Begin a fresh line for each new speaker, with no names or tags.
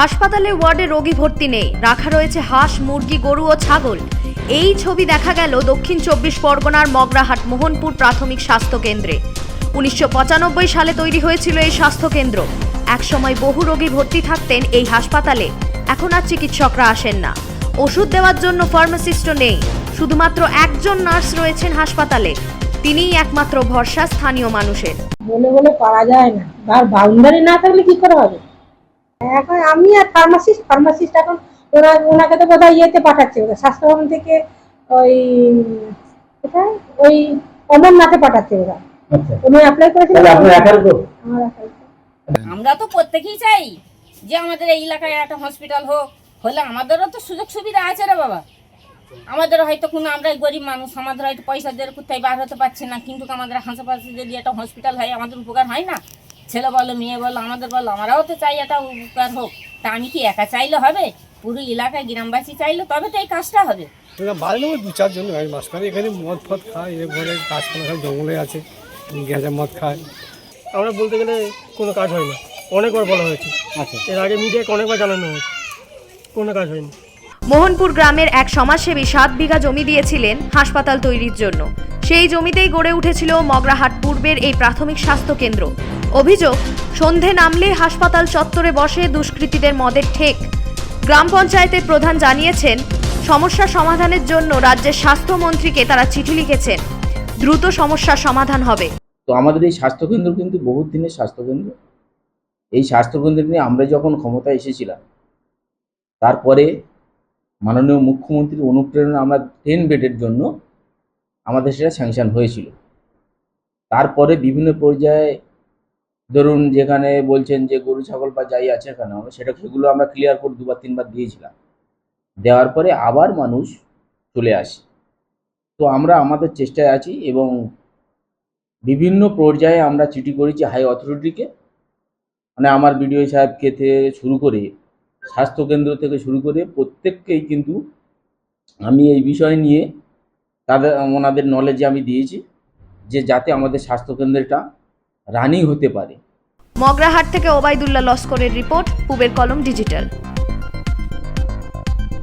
হাসপাতালে ওয়ার্ডে রোগী ভর্তি নেই। রাখা রয়েছে হাঁস, মুরগি, গরু ও ছাগল। এই ছবি দেখা গেল দক্ষিণ চব্বিশ পরগনার মগরাহাট মোহনপুর প্রাথমিক স্বাস্থ্য কেন্দ্রে। উনিশশো পঁচানব্বই সালে তৈরি হয়েছিল এই স্বাস্থ্য কেন্দ্র। একসময় বহু রোগী ভর্তি থাকতেন এই হাসপাতালে। এখন আর চিকিৎসকরা আসেন না। ওষুধ দেওয়ার জন্য ফার্মাসিস্টও নেই। শুধুমাত্র একজন নার্স রয়েছেন হাসপাতালে। তিনিই একমাত্র ভরসা স্থানীয় মানুষের।
বলে বলে পারা যায় না। আর বাউন্ডারি না থাকলে কি করে হবে? এখন আমি আর ফার্মাসিস্ট ফার্মাসিস্ট এখন ওরা ওনাকে তো বোধহয় ইয়েতে পাঠাচ্ছে ওরা স্বাস্থ্যভবন থেকে ওই কোথায়? ওই অমরনাথে পাঠাচ্ছে ওরা।
আচ্ছা।
উনি অ্যাপ্লাই
তো
আমার
তো প্রত্যেকেই চাই যে আমাদের এই এলাকায় একটা হসপিটাল হোক। হলে আমাদেরও তো সুযোগ সুবিধা আছে রে বাবা। আমাদের হয়তো কোনো আমরা গরিব মানুষ আমাদের হয়তো পয়সা দিয়ে কোথায় বার হতে পারছি না কিন্তু আমাদের হাসপাতালে যদি একটা হসপিটাল হয় আমাদের উপকার হয় না? ছেলে বলো মেয়ে বলো আমাদের বলো আমরাও তো চাই একটা উপকার হোক। তা আমি কি একা চাইলে হবে? পুরো এলাকায় গ্রামবাসী চাইলে তবে তো এই কাজটা হবে।
বাইরে ওই দু চারজন মাঝখানে এখানে মদ ফদ খায় এ ঘরে গাছপালা খায় জঙ্গলে আছে গেঁজা মদ খায়।
আমরা বলতে গেলে কোনো কাজ হয় না। অনেকবার বলা হয়েছে।
আচ্ছা।
এর আগে মিডিয়াকে অনেকবার জানানো হয়েছে। কোনো কাজ হয়নি।
মোহনপুর গ্রামের এক সমাজসেবী সাত বিঘা জমি দিয়েছিলেন হাসপাতাল তৈরির জন্য। সেই জমিতেই গড়ে উঠেছিল মগরাহাট পূর্বের এই প্রাথমিক স্বাস্থ্য কেন্দ্র। অভিযোগ, সন্ধে নামলে হাসপাতাল চত্বরে বসে দুষ্কৃতীদের মদের ঠেক। গ্রাম পঞ্চায়েতের প্রধান জানিয়েছেন, সমস্যা সমাধানের জন্য রাজ্যের স্বাস্থ্যমন্ত্রীকে তারা চিঠি লিখেছেন। দ্রুত সমস্যার সমাধান হবে।
তো আমাদের এই স্বাস্থ্যকেন্দ্র কিন্তু বহুত দিনের স্বাস্থ্যকেন্দ্র এই স্বাস্থ্যকেন্দ্র নিয়ে আমরা যখন ক্ষমতায় এসেছিলাম, তারপরে মাননীয় মুখ্যমন্ত্রীর অনুপ্রেরণা আমরা টেন বেডের জন্য আমাদের সেটা স্যাংশন হয়েছিল। তারপরে বিভিন্ন পর্যায়ে ধরুন যেখানে বলছেন যে গরু, ছাগল বা যাই আছে কেন, সেটা সেগুলো আমরা ক্লিয়ার করে দুবার, তিনবার দিয়েছিলাম। দেওয়ার পরে আবার মানুষ চলে আসে। তো আমরা আমাদের চেষ্টায় আছি এবং বিভিন্ন পর্যায়ে আমরা চিঠি করেছি হাই অথরিটিকে মানে আমার বিডিও সাহেবকে শুরু করে স্বাস্থ্যকেন্দ্র থেকে শুরু করে প্রত্যেককেই কিন্তু আমি এই বিষয় নিয়ে তাদের, ওনাদের নলেজে আমি দিয়েছি যে যাতে আমাদের স্বাস্থ্যকেন্দ্রটা রানিং হতে পারে।
মগরাহাট থেকে ওবায়দুল্লাহ লস্করের রিপোর্ট, পুবের কলম ডিজিটাল।